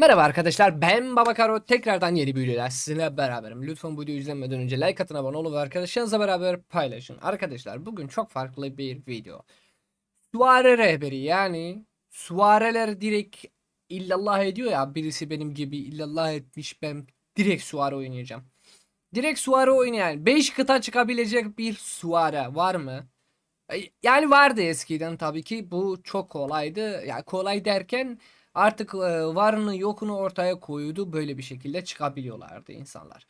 Merhaba arkadaşlar ben Baba Karo tekrardan yeni bir videoyla sizinle beraberim. Lütfen bu videoyu izlemeden önce like atın abone olun ve arkadaşlarınızla beraber paylaşın. Arkadaşlar bugün çok farklı bir video. Suare rehberi yani suareler direkt illallah ediyor ya birisi benim gibi illallah etmiş ben direkt suare oynayacağım. Direkt suare oynayan 5 kıta çıkabilecek bir suare var mı? Yani vardı eskiden tabii ki bu çok kolaydı. Ya yani kolay derken artık e, varını yokunu ortaya koydu böyle bir şekilde çıkabiliyorlardı insanlar.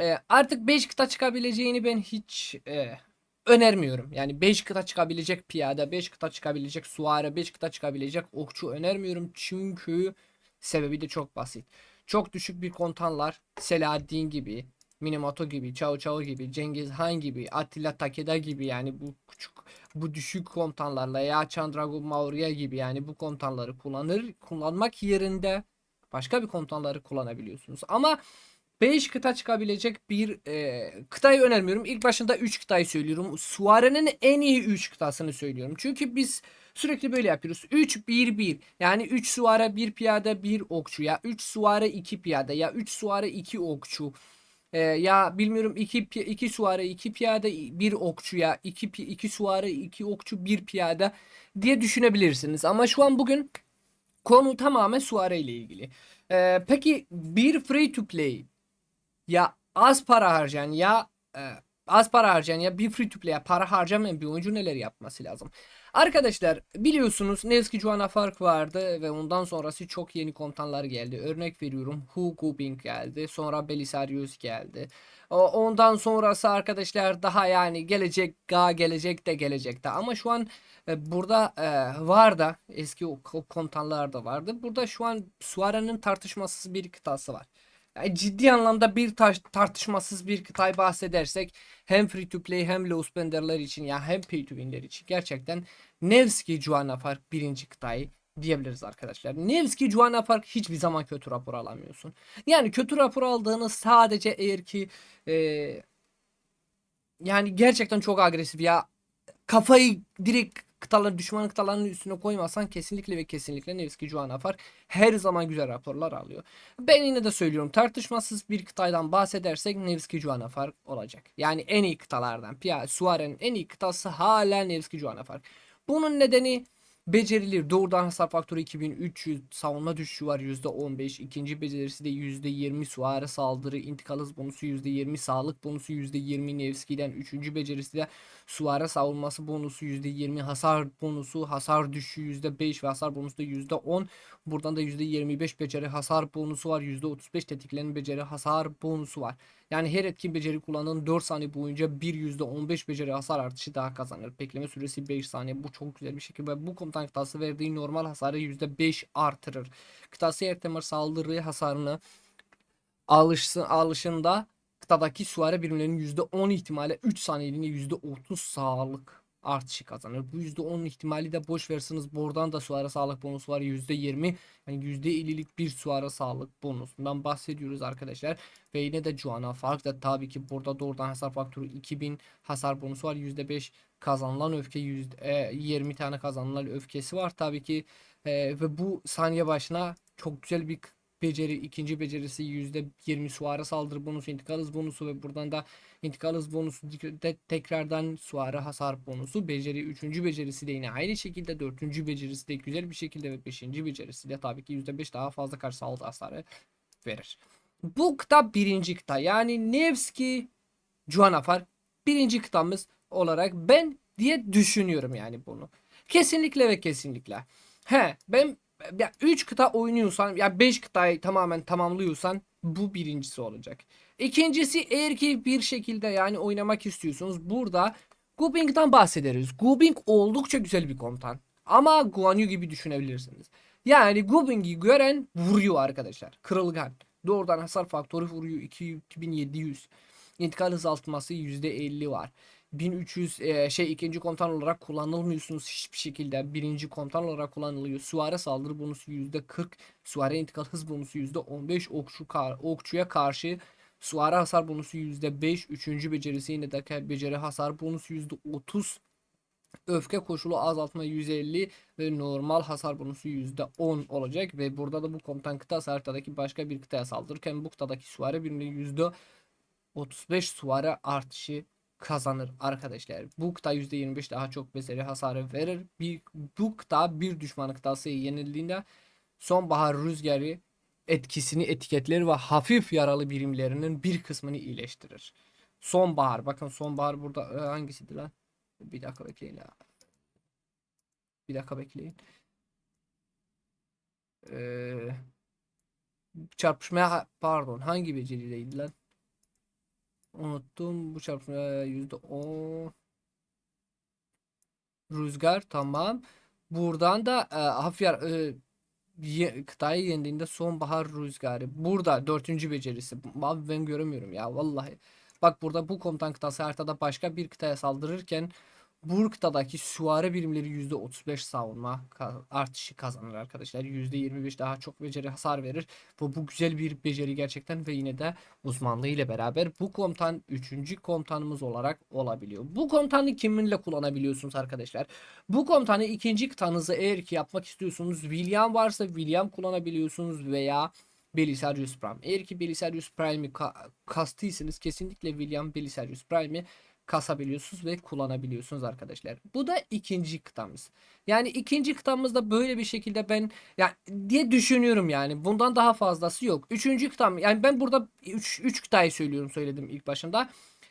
E, artık 5 kıta çıkabileceğini ben hiç e, önermiyorum. Yani 5 kıta çıkabilecek piyade, 5 kıta çıkabilecek suare, 5 kıta çıkabilecek okçu önermiyorum. Çünkü sebebi de çok basit. Çok düşük bir kontanlar Selahaddin gibi, Minamoto gibi, Chao Chao gibi, Cengiz Han gibi, Attila Takeda gibi yani bu küçük bu düşük komutanlarla ya Chandragupta Maurya gibi yani bu komutanları kullanır kullanmak yerinde başka bir komutanları kullanabiliyorsunuz. Ama 5 kıta çıkabilecek bir e, kıtayı önermiyorum. İlk başında 3 kıtayı söylüyorum. Suare'nin en iyi 3 kıtasını söylüyorum. Çünkü biz sürekli böyle yapıyoruz. 3 1 1. Yani 3 suare 1 piyade 1 okçu ya 3 suare 2 piyade ya 3 suare 2 okçu. Ee, ya bilmiyorum iki iki suare iki piyade bir okçu ya iki iki suare iki okçu bir piyade diye düşünebilirsiniz. Ama şu an bugün konu tamamen suare ile ilgili. Ee, peki bir free to play ya az para harcayan ya e, az para harcayan ya bir free to play para harcamayan bir oyuncu neler yapması lazım? Arkadaşlar biliyorsunuz Nevski Juana fark vardı ve ondan sonrası çok yeni komutanlar geldi. Örnek veriyorum Hugo Bing geldi. Sonra Belisarius geldi. Ondan sonrası arkadaşlar daha yani gelecek ga gelecek de gelecek de ama şu an e, burada e, var da eski komutanlar da vardı. Burada şu an Suara'nın tartışmasız bir kıtası var. Yani ciddi anlamda bir tartışmasız bir kıtay bahsedersek hem free to play hem low spenderler için ya hem pay to win'ler için gerçekten Nevski Juana fark birinci kıtayı diyebiliriz arkadaşlar. Nevski Juana fark hiçbir zaman kötü rapor alamıyorsun. Yani kötü rapor aldığını sadece eğer ki e, yani gerçekten çok agresif ya kafayı direkt kıtaların düşman kıtalarının üstüne koymazsan kesinlikle ve kesinlikle Nevski Juanafar her zaman güzel raporlar alıyor. Ben yine de söylüyorum tartışmasız bir kıtaydan bahsedersek Nevski Juanafar olacak. Yani en iyi kıtalardan. Pia Suare'nin en iyi kıtası hala Nevski Juanafar. Bunun nedeni Becerilir. Doğrudan hasar faktörü 2300. Savunma düşüşü var %15. İkinci becerisi de %20 suare saldırı. intikal hız bonusu %20. Sağlık bonusu %20 Nevski'den. Üçüncü becerisi de suare savunması bonusu %20. Hasar bonusu. Hasar düşüşü %5 ve hasar bonusu da %10. Buradan da %25 beceri hasar bonusu var. %35 tetiklerin beceri hasar bonusu var. Yani her etkin beceri kullanan 4 saniye boyunca bir %15 beceri hasar artışı daha kazanır. Bekleme süresi 5 saniye. Bu çok güzel bir şekilde bu komutan kıtası verdiği normal hasarı %5 artırır. Kıtası ertemir saldırı hasarını alışsın, alışında kıtadaki süvari birimlerinin %10 ihtimalle 3 saniyeliğine %30 sağlık artışı kazanır. Bu %10 ihtimali de boş versiniz. Buradan da suara sağlık bonusu var. %20 yani %50'lik bir suara sağlık bonusundan bahsediyoruz arkadaşlar. Ve yine de Juana fark da tabii ki burada doğrudan hasar faktörü 2000 hasar bonusu var. %5 kazanılan öfke %20 e, tane kazanılan öfkesi var tabii ki. E, ve bu saniye başına çok güzel bir beceri ikinci becerisi %20 suara saldırı bonusu intikal hız bonusu ve buradan da intikal hız bonusu de tekrardan suara hasar bonusu beceri üçüncü becerisi de yine aynı şekilde dördüncü becerisi de güzel bir şekilde ve beşinci becerisi de tabii ki %5 daha fazla karşı saldırı hasarı verir. Bu kıta birinci kıta yani Nevski Juanafar birinci kıtamız olarak ben diye düşünüyorum yani bunu. Kesinlikle ve kesinlikle. He ben ya 3 kıta oynuyorsan ya 5 kıtayı tamamen tamamlıyorsan bu birincisi olacak. İkincisi eğer ki bir şekilde yani oynamak istiyorsunuz burada Gubing'den bahsederiz. Gubing oldukça güzel bir komutan. Ama Guan Yu gibi düşünebilirsiniz. Yani Gubing'i gören vuruyor arkadaşlar. Kırılgan. Doğrudan hasar faktörü vuruyor 2700. İntikal hızaltması %50 var. 1300 e, şey ikinci komutan olarak kullanılmıyorsunuz hiçbir şekilde. Birinci komutan olarak kullanılıyor. Suare saldırı bonusu %40. Suare intikal hız bonusu %15. Okçu kar, okçuya karşı Suare hasar bonusu %5. Üçüncü becerisi yine de beceri hasar bonusu %30. Öfke koşulu azaltma 150 ve normal hasar bonusu %10 olacak ve burada da bu komutan kıtası haritadaki başka bir kıtaya saldırırken bu kıtadaki süvari birimleri %35 süvari artışı kazanır arkadaşlar. Bu kıta %25 daha çok beseri hasarı verir. Bir, bu kıta bir düşman kıtası yenildiğinde sonbahar rüzgarı etkisini etiketler ve hafif yaralı birimlerinin bir kısmını iyileştirir. Sonbahar. Bakın sonbahar burada e, hangisiydi lan? Bir dakika bekleyin ya. Bir dakika bekleyin. Ee, çarpışmaya pardon hangi becerideydi lan? Unuttum bu yüzde on. Rüzgar tamam. Buradan da e, hafif yar, e, ye- kıtayı yendiğinde sonbahar rüzgarı. Burada dördüncü becerisi. Abi ben göremiyorum ya vallahi. Bak burada bu komutan kıtası haritada başka bir kıtaya saldırırken bu kıtadaki süvari birimleri %35 savunma artışı kazanır arkadaşlar. %25 daha çok beceri hasar verir. Bu, bu güzel bir beceri gerçekten ve yine de uzmanlığı ile beraber bu komutan 3. komutanımız olarak olabiliyor. Bu komutanı kiminle kullanabiliyorsunuz arkadaşlar? Bu komutanı ikinci kıtanızı eğer ki yapmak istiyorsunuz William varsa William kullanabiliyorsunuz veya Belisarius Prime. Eğer ki Belisarius Prime'i ka- kastıysanız kesinlikle William Belisarius Prime'i kasabiliyorsunuz ve kullanabiliyorsunuz arkadaşlar. Bu da ikinci kıtamız. Yani ikinci kıtamızda böyle bir şekilde ben ya diye düşünüyorum yani. Bundan daha fazlası yok. Üçüncü kıtam yani ben burada 3 3 kıtayı söylüyorum söyledim ilk başında.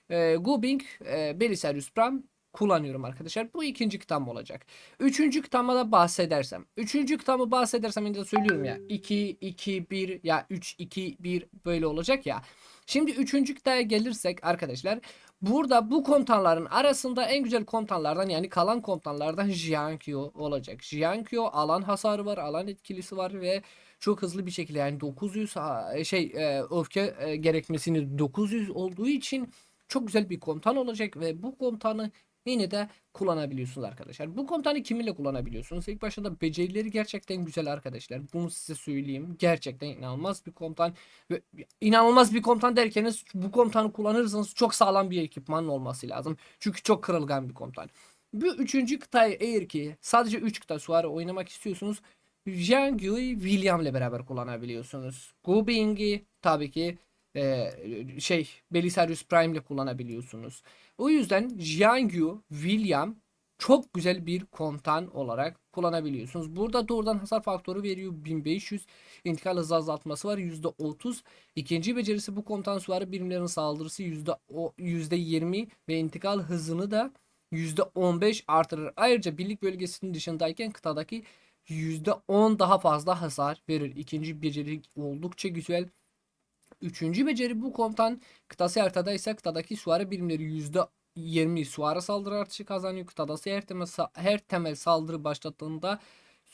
Ee, Gubing, e, Belisarius Prime kullanıyorum arkadaşlar. Bu ikinci kıtam olacak. Üçüncü kıtama da bahsedersem. Üçüncü kıtamı bahsedersem de söylüyorum ya. 2, 2, 1 ya 3, 2, 1 böyle olacak ya. Şimdi üçüncü kıtaya gelirsek arkadaşlar. Burada bu komutanların arasında en güzel komutanlardan yani kalan komutanlardan Jiankyo olacak. Jiankyo alan hasarı var, alan etkilisi var ve çok hızlı bir şekilde yani 900 ha- şey e, öfke e, gerekmesini 900 olduğu için çok güzel bir komutan olacak ve bu komutanı yine de kullanabiliyorsunuz arkadaşlar. Bu komutanı kiminle kullanabiliyorsunuz? İlk başta becerileri gerçekten güzel arkadaşlar. Bunu size söyleyeyim. Gerçekten inanılmaz bir komutan. Ve inanılmaz bir komutan derseniz bu komutanı kullanırsanız çok sağlam bir ekipmanın olması lazım. Çünkü çok kırılgan bir komutan. Bu üçüncü kıtayı eğer ki sadece 3 kıta suarı oynamak istiyorsunuz Jean Guy William ile beraber kullanabiliyorsunuz. Gubing'i tabii ki e, şey Belisarius Prime ile kullanabiliyorsunuz. O yüzden Jiangyu William çok güzel bir komutan olarak kullanabiliyorsunuz. Burada doğrudan hasar faktörü veriyor 1500. İntikal hızı azaltması var %30. İkinci becerisi bu komutan suarı birimlerin saldırısı yüzde o- %20 ve intikal hızını da %15 artırır. Ayrıca birlik bölgesinin dışındayken kıtadaki %10 daha fazla hasar verir. İkinci beceri oldukça güzel. Üçüncü beceri bu komutan kıtası haritada ise kıtadaki suarı birimleri %20 suara saldırı artışı kazanıyor. Kıtadası her temel, her temel saldırı başlattığında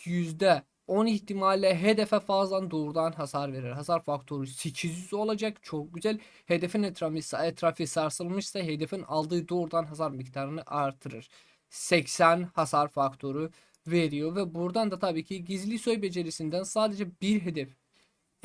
%10 ihtimalle hedefe fazladan doğrudan hasar verir. Hasar faktörü 800 olacak. Çok güzel. Hedefin etrafı, etrafı sarsılmışsa hedefin aldığı doğrudan hasar miktarını artırır. 80 hasar faktörü veriyor ve buradan da tabii ki gizli soy becerisinden sadece bir hedef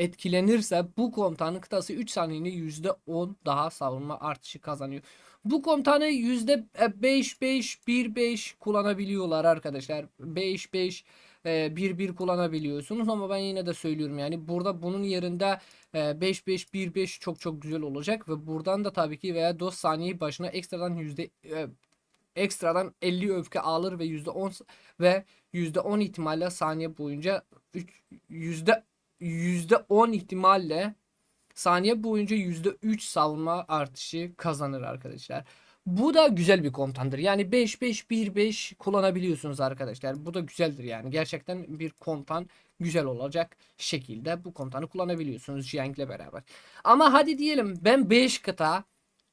etkilenirse bu komutanın kıtası 3 saniyede %10 daha savunma artışı kazanıyor. Bu komutanı %5-5-1-5 kullanabiliyorlar arkadaşlar. 5-5 1-1 kullanabiliyorsunuz ama ben yine de söylüyorum yani burada bunun yerinde 5-5-1-5 çok çok güzel olacak ve buradan da tabii ki veya 4 saniye başına ekstradan yüzde e, ekstradan 50 öfke alır ve %10 ve %10 ihtimalle saniye boyunca üç- yüzde %10 ihtimalle saniye boyunca %3 savunma artışı kazanır arkadaşlar. Bu da güzel bir komutandır. Yani 5-5-1-5 kullanabiliyorsunuz arkadaşlar. Bu da güzeldir yani. Gerçekten bir komutan güzel olacak şekilde bu komutanı kullanabiliyorsunuz Jiang'le beraber. Ama hadi diyelim ben 5 kıta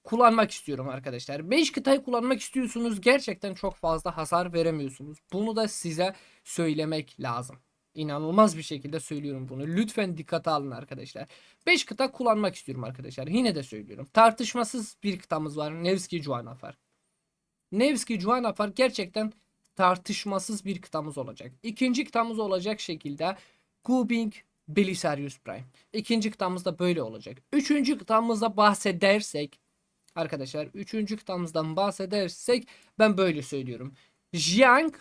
kullanmak istiyorum arkadaşlar. 5 kıtayı kullanmak istiyorsunuz. Gerçekten çok fazla hasar veremiyorsunuz. Bunu da size söylemek lazım. İnanılmaz bir şekilde söylüyorum bunu. Lütfen dikkate alın arkadaşlar. 5 kıta kullanmak istiyorum arkadaşlar. Yine de söylüyorum. Tartışmasız bir kıtamız var. Nevski Juanafar. Nevski Juanafar gerçekten tartışmasız bir kıtamız olacak. İkinci kıtamız olacak şekilde Gubing Belisarius Prime. İkinci kıtamız da böyle olacak. Üçüncü kıtamızda bahsedersek arkadaşlar üçüncü kıtamızdan bahsedersek ben böyle söylüyorum. Jiang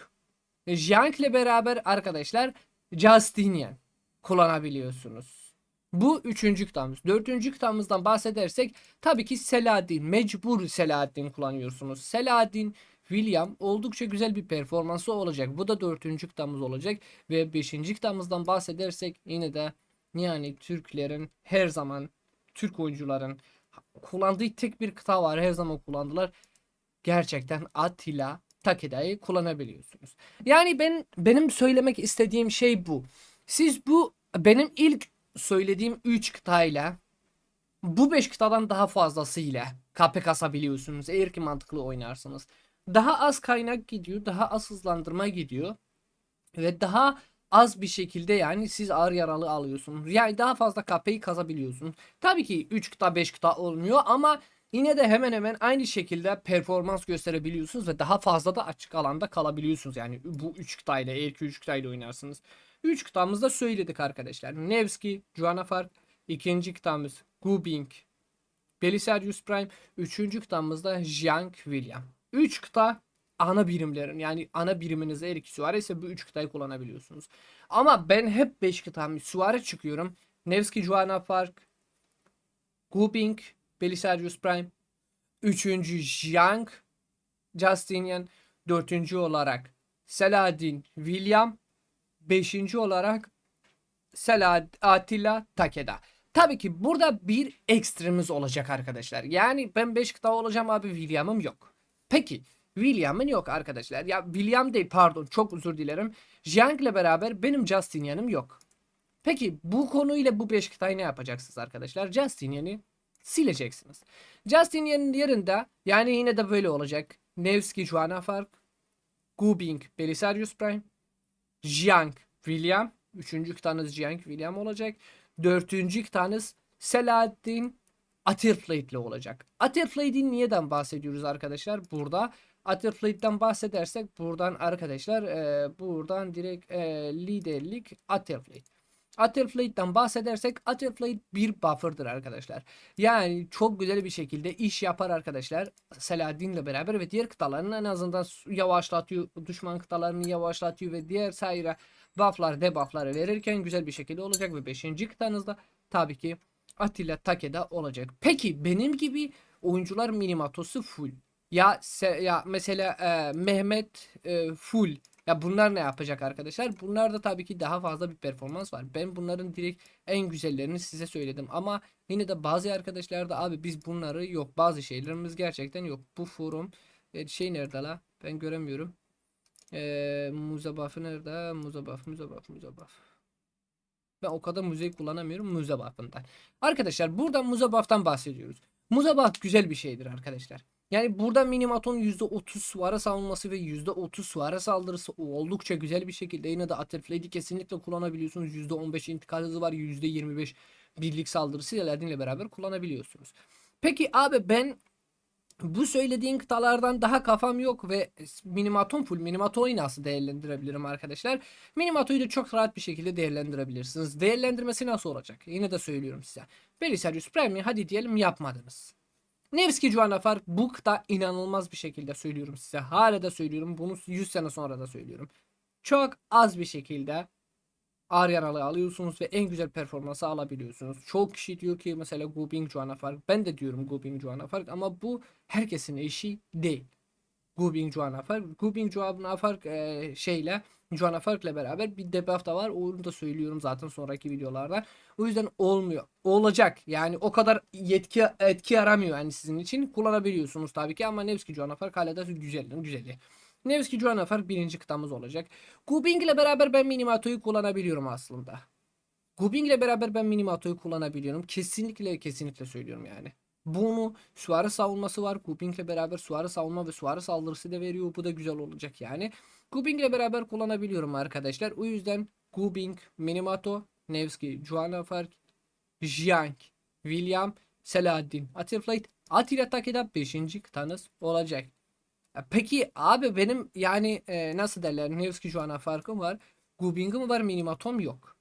Jiang ile beraber arkadaşlar Justinian kullanabiliyorsunuz. Bu üçüncü kıtamız. Dördüncü kıtamızdan bahsedersek tabii ki Selahaddin. Mecbur Selahaddin kullanıyorsunuz. Selahaddin William oldukça güzel bir performansı olacak. Bu da dördüncü kıtamız olacak. Ve beşinci kıtamızdan bahsedersek yine de yani Türklerin her zaman Türk oyuncuların kullandığı tek bir kıta var. Her zaman kullandılar. Gerçekten Attila Takeda'yı kullanabiliyorsunuz. Yani ben benim söylemek istediğim şey bu. Siz bu benim ilk söylediğim 3 kıtayla bu 5 kıtadan daha fazlasıyla KP kasabiliyorsunuz eğer ki mantıklı oynarsınız. Daha az kaynak gidiyor, daha az hızlandırma gidiyor ve daha az bir şekilde yani siz ağır yaralı alıyorsunuz. Yani daha fazla KP'yi kazabiliyorsunuz. Tabii ki 3 kıta 5 kıta olmuyor ama yine de hemen hemen aynı şekilde performans gösterebiliyorsunuz ve daha fazla da açık alanda kalabiliyorsunuz. Yani bu 3 kıtayla eğer ki 3 kıtayla oynarsınız. 3 kıtamızda söyledik arkadaşlar. Nevski, Joanna Fark, ikinci kıtamız Gubing, Belisarius Prime, üçüncü kıtamızda Jiang William. 3 kıta ana birimlerin yani ana biriminiz eğer ki Suarez ise bu 3 kıtayı kullanabiliyorsunuz. Ama ben hep 5 kıtam Suarez çıkıyorum. Nevski, Joanna Fark, Gubing, Belisarius Prime, üçüncü Jiang, Justinian, dördüncü olarak Selahaddin William, beşinci olarak Selad Atilla Takeda. Tabii ki burada bir ekstremiz olacak arkadaşlar. Yani ben 5 kıta olacağım abi William'ım yok. Peki William'ın yok arkadaşlar. Ya William değil pardon çok özür dilerim. Jiang ile beraber benim Justinian'ım yok. Peki bu konuyla bu 5 kıtayı ne yapacaksınız arkadaşlar? Justinian'ı sileceksiniz. Justinian'ın yerinde yani yine de böyle olacak. Nevski Joanna Fark, Gubing Belisarius Prime, Jiang William. Üçüncü kıtanız Jiang William olacak. Dördüncü kıtanız Selahaddin Atterflate'le olacak. Atterflate'in niyeden bahsediyoruz arkadaşlar? Burada Atterflate'den bahsedersek buradan arkadaşlar e, buradan direkt e, liderlik Atterflate. Atterflate'den bahsedersek Atterflate bir buffer'dır arkadaşlar. Yani çok güzel bir şekilde iş yapar arkadaşlar. Selahaddin'le beraber ve diğer kıtalarını en azından yavaşlatıyor. Düşman kıtalarını yavaşlatıyor ve diğer sayra bufflar debuffları verirken güzel bir şekilde olacak ve 5. kıtanızda tabii ki Atilla Takeda olacak. Peki benim gibi oyuncular minimatosu full. Ya ya mesela e, Mehmet e, full. Ya bunlar ne yapacak arkadaşlar? Bunlar da tabii ki daha fazla bir performans var. Ben bunların direkt en güzellerini size söyledim ama yine de bazı arkadaşlar da abi biz bunları yok. Bazı şeylerimiz gerçekten yok. Bu forum e, şey nerede la? Ben göremiyorum. Eee Muzabaf'ı nerede? Muzabaf, Muzabaf, Muzabaf. Ben o kadar müzeyi kullanamıyorum Muzabaf'ından. Arkadaşlar burada Muzabaf'tan bahsediyoruz. Muzabaf güzel bir şeydir arkadaşlar. Yani burada Minimaton %30 suvara savunması ve %30 suvara saldırısı oldukça güzel bir şekilde yine de Atterflade'i kesinlikle kullanabiliyorsunuz. %15 intikal hızı var. %25 birlik saldırısı ile beraber kullanabiliyorsunuz. Peki abi ben bu söylediğin kıtalardan daha kafam yok ve Minimaton full Minimato'yu nasıl değerlendirebilirim arkadaşlar? Minimato'yu da çok rahat bir şekilde değerlendirebilirsiniz. Değerlendirmesi nasıl olacak? Yine de söylüyorum size. Belisarius Prime'i hadi diyelim yapmadınız. Nevski Juanafar bu kıta inanılmaz bir şekilde söylüyorum size. Hala da söylüyorum. Bunu 100 sene sonra da söylüyorum. Çok az bir şekilde ağır yaralı alıyorsunuz ve en güzel performansı alabiliyorsunuz. Çok kişi diyor ki mesela Gubing Juana Fark. Ben de diyorum Gubing Juana Fark ama bu herkesin işi değil. Gubing Juana Fark. Gubing Juana Fark e, şeyle Juana Fark'la beraber bir debuff da var. Onu da söylüyorum zaten sonraki videolarda. O yüzden olmuyor. Olacak. Yani o kadar yetki etki yaramıyor yani sizin için. Kullanabiliyorsunuz tabii ki ama Nevski Juana Fark hala da güzel, güzeli. Nevski Juana Fark birinci kıtamız olacak. Gubing ile beraber ben Minimato'yu kullanabiliyorum aslında. Gubing ile beraber ben Minimato'yu kullanabiliyorum. Kesinlikle kesinlikle söylüyorum yani. Bunu Suarez savunması var. Gubing ile beraber Suarez savunma ve Suarez saldırısı da veriyor. Bu da güzel olacak yani. Gubing ile beraber kullanabiliyorum arkadaşlar. O yüzden Gubing, Minimato, Nevski, Juana Fark, Jiang, William, Selahaddin, Atterflight, Attila Takeda 5. kıtanız olacak. Ya Peki abi benim yani e, nasıl derler Nevski Juana farkım var. Gubing'im var Minimatom yok.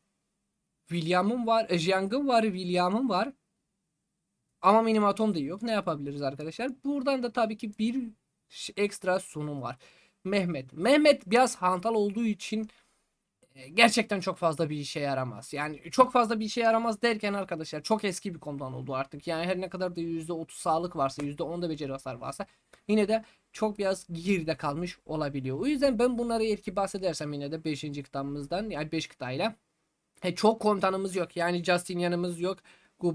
William'ım var. E, Jiang'ım var. William'ım var. Ama Minimatom da yok. Ne yapabiliriz arkadaşlar? Buradan da tabii ki bir ekstra sunum var. Mehmet. Mehmet biraz hantal olduğu için e, gerçekten çok fazla bir işe yaramaz. Yani çok fazla bir işe yaramaz derken arkadaşlar çok eski bir komutan oldu artık. Yani her ne kadar da %30 sağlık varsa %10 da beceri hasar varsa yine de çok biraz geride kalmış olabiliyor. O yüzden ben bunları eğer bahsedersem yine de 5. kıtamızdan yani 5 kıtayla e, çok komutanımız yok. Yani Justinian'ımız yok.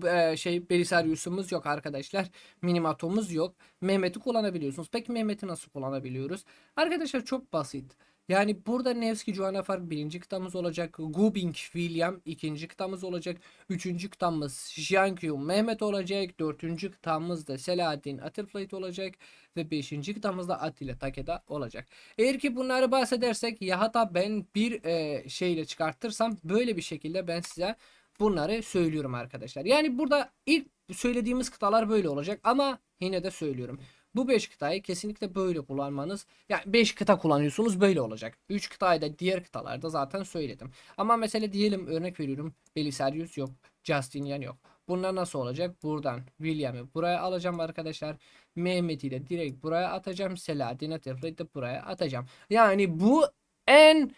E, şey Belisarius'umuz yok arkadaşlar. Minimatomuz yok. Mehmet'i kullanabiliyorsunuz. Peki Mehmet'i nasıl kullanabiliyoruz? Arkadaşlar çok basit. Yani burada Nevski Juanafar birinci kıtamız olacak. Gubing William ikinci kıtamız olacak. Üçüncü kıtamız Jiankyu Mehmet olacak. Dördüncü kıtamız da Selahaddin Atılflayt olacak. Ve beşinci kıtamız da Attila Takeda olacak. Eğer ki bunları bahsedersek ya hatta ben bir e, şeyle çıkartırsam böyle bir şekilde ben size bunları söylüyorum arkadaşlar. Yani burada ilk söylediğimiz kıtalar böyle olacak ama yine de söylüyorum. Bu 5 kıtayı kesinlikle böyle kullanmanız yani 5 kıta kullanıyorsunuz böyle olacak. 3 kıtayı da diğer kıtalarda zaten söyledim. Ama mesela diyelim örnek veriyorum Belisarius yok. Justinian yok. Bunlar nasıl olacak? Buradan William'ı buraya alacağım arkadaşlar. Mehmet'i de direkt buraya atacağım. Selahaddin Atefred'i de buraya atacağım. Yani bu en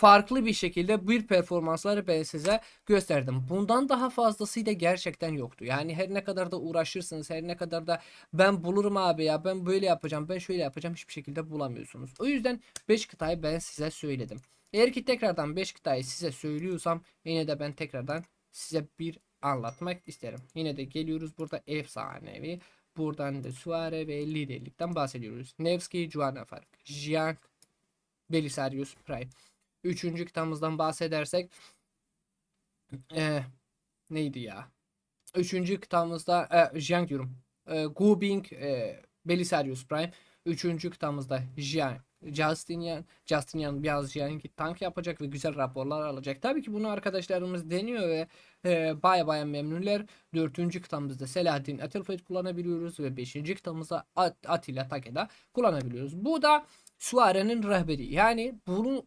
farklı bir şekilde bir performansları ben size gösterdim. Bundan daha fazlası da gerçekten yoktu. Yani her ne kadar da uğraşırsınız, her ne kadar da ben bulurum abi ya ben böyle yapacağım, ben şöyle yapacağım hiçbir şekilde bulamıyorsunuz. O yüzden 5 kıtayı ben size söyledim. Eğer ki tekrardan 5 kıtayı size söylüyorsam yine de ben tekrardan size bir anlatmak isterim. Yine de geliyoruz burada efsanevi. Buradan da Suare ve liderlikten bahsediyoruz. Nevski, Juanafark, Jiang, Belisarius, Prime. Üçüncü kitabımızdan bahsedersek e, neydi ya? Üçüncü kitabımızda e, Jiang diyorum. E, Gu Bing, e, Belisarius Prime. Üçüncü kitabımızda Jiang, Justinian, Justinian biraz Jiang'i tank yapacak ve güzel raporlar alacak. Tabii ki bunu arkadaşlarımız deniyor ve e, baya baya memnunlar. Dördüncü kitabımızda Selahaddin Atılfayt kullanabiliyoruz ve beşinci kitabımızda At Atilla Takeda kullanabiliyoruz. Bu da Suare'nin rehberi. Yani bunu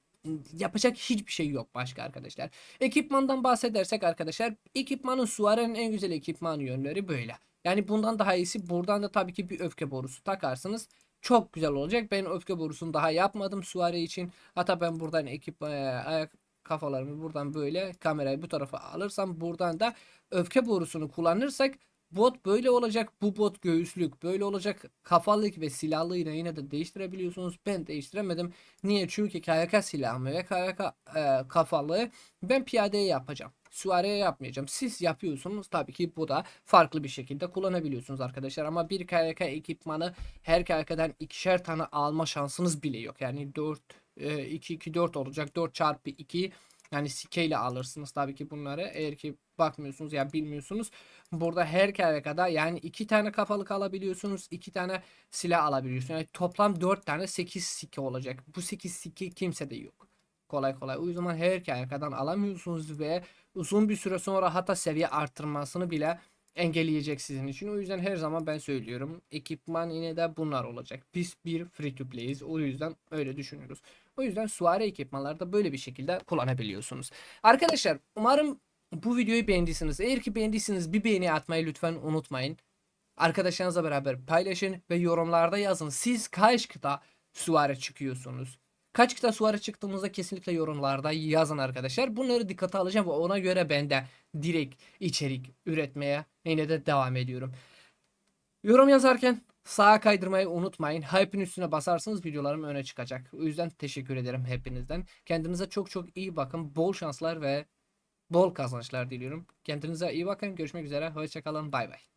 yapacak hiçbir şey yok başka arkadaşlar. Ekipmandan bahsedersek arkadaşlar ekipmanın Suare'nin en güzel ekipman yönleri böyle. Yani bundan daha iyisi buradan da tabii ki bir öfke borusu takarsınız. Çok güzel olacak. Ben öfke borusunu daha yapmadım Suare için. Hatta ben buradan ekip e, ayak kafalarımı buradan böyle kamerayı bu tarafa alırsam buradan da öfke borusunu kullanırsak Bot böyle olacak. Bu bot göğüslük böyle olacak. Kafalık ve silahlıyla yine de değiştirebiliyorsunuz. Ben değiştiremedim. Niye? Çünkü KYK silahımı ve KYK e, kafalığı ben piyadeye yapacağım. Süvariye yapmayacağım. Siz yapıyorsunuz. Tabii ki bu da farklı bir şekilde kullanabiliyorsunuz arkadaşlar. Ama bir KYK ekipmanı her KYK'den ikişer tane alma şansınız bile yok. Yani 4 e, 2 2 4 olacak. 4 çarpı 2 yani sikeyle alırsınız tabii ki bunları. Eğer ki bakmıyorsunuz ya bilmiyorsunuz. Burada her kere kadar yani iki tane kafalık alabiliyorsunuz. iki tane silah alabiliyorsunuz. Yani toplam dört tane 8 sike olacak. Bu 8 sike kimse de yok. Kolay kolay. O yüzden her kere kadar alamıyorsunuz ve uzun bir süre sonra hatta seviye arttırmasını bile engelleyecek sizin için. O yüzden her zaman ben söylüyorum. Ekipman yine de bunlar olacak. Biz bir free to play'iz. O yüzden öyle düşünüyoruz. O yüzden suare ekipmanlarda böyle bir şekilde kullanabiliyorsunuz. Arkadaşlar umarım bu videoyu beğendiyseniz. Eğer ki beğendiyseniz bir beğeni atmayı lütfen unutmayın. Arkadaşlarınızla beraber paylaşın ve yorumlarda yazın. Siz kaç kıta suare çıkıyorsunuz? Kaç kıta suare çıktığımızda kesinlikle yorumlarda yazın arkadaşlar. Bunları dikkate alacağım ve ona göre ben de direkt içerik üretmeye yine de devam ediyorum. Yorum yazarken sağa kaydırmayı unutmayın. Hype'in üstüne basarsanız videolarım öne çıkacak. O yüzden teşekkür ederim hepinizden. Kendinize çok çok iyi bakın. Bol şanslar ve bol kazançlar diliyorum. Kendinize iyi bakın. Görüşmek üzere. Hoşçakalın. Bay bay.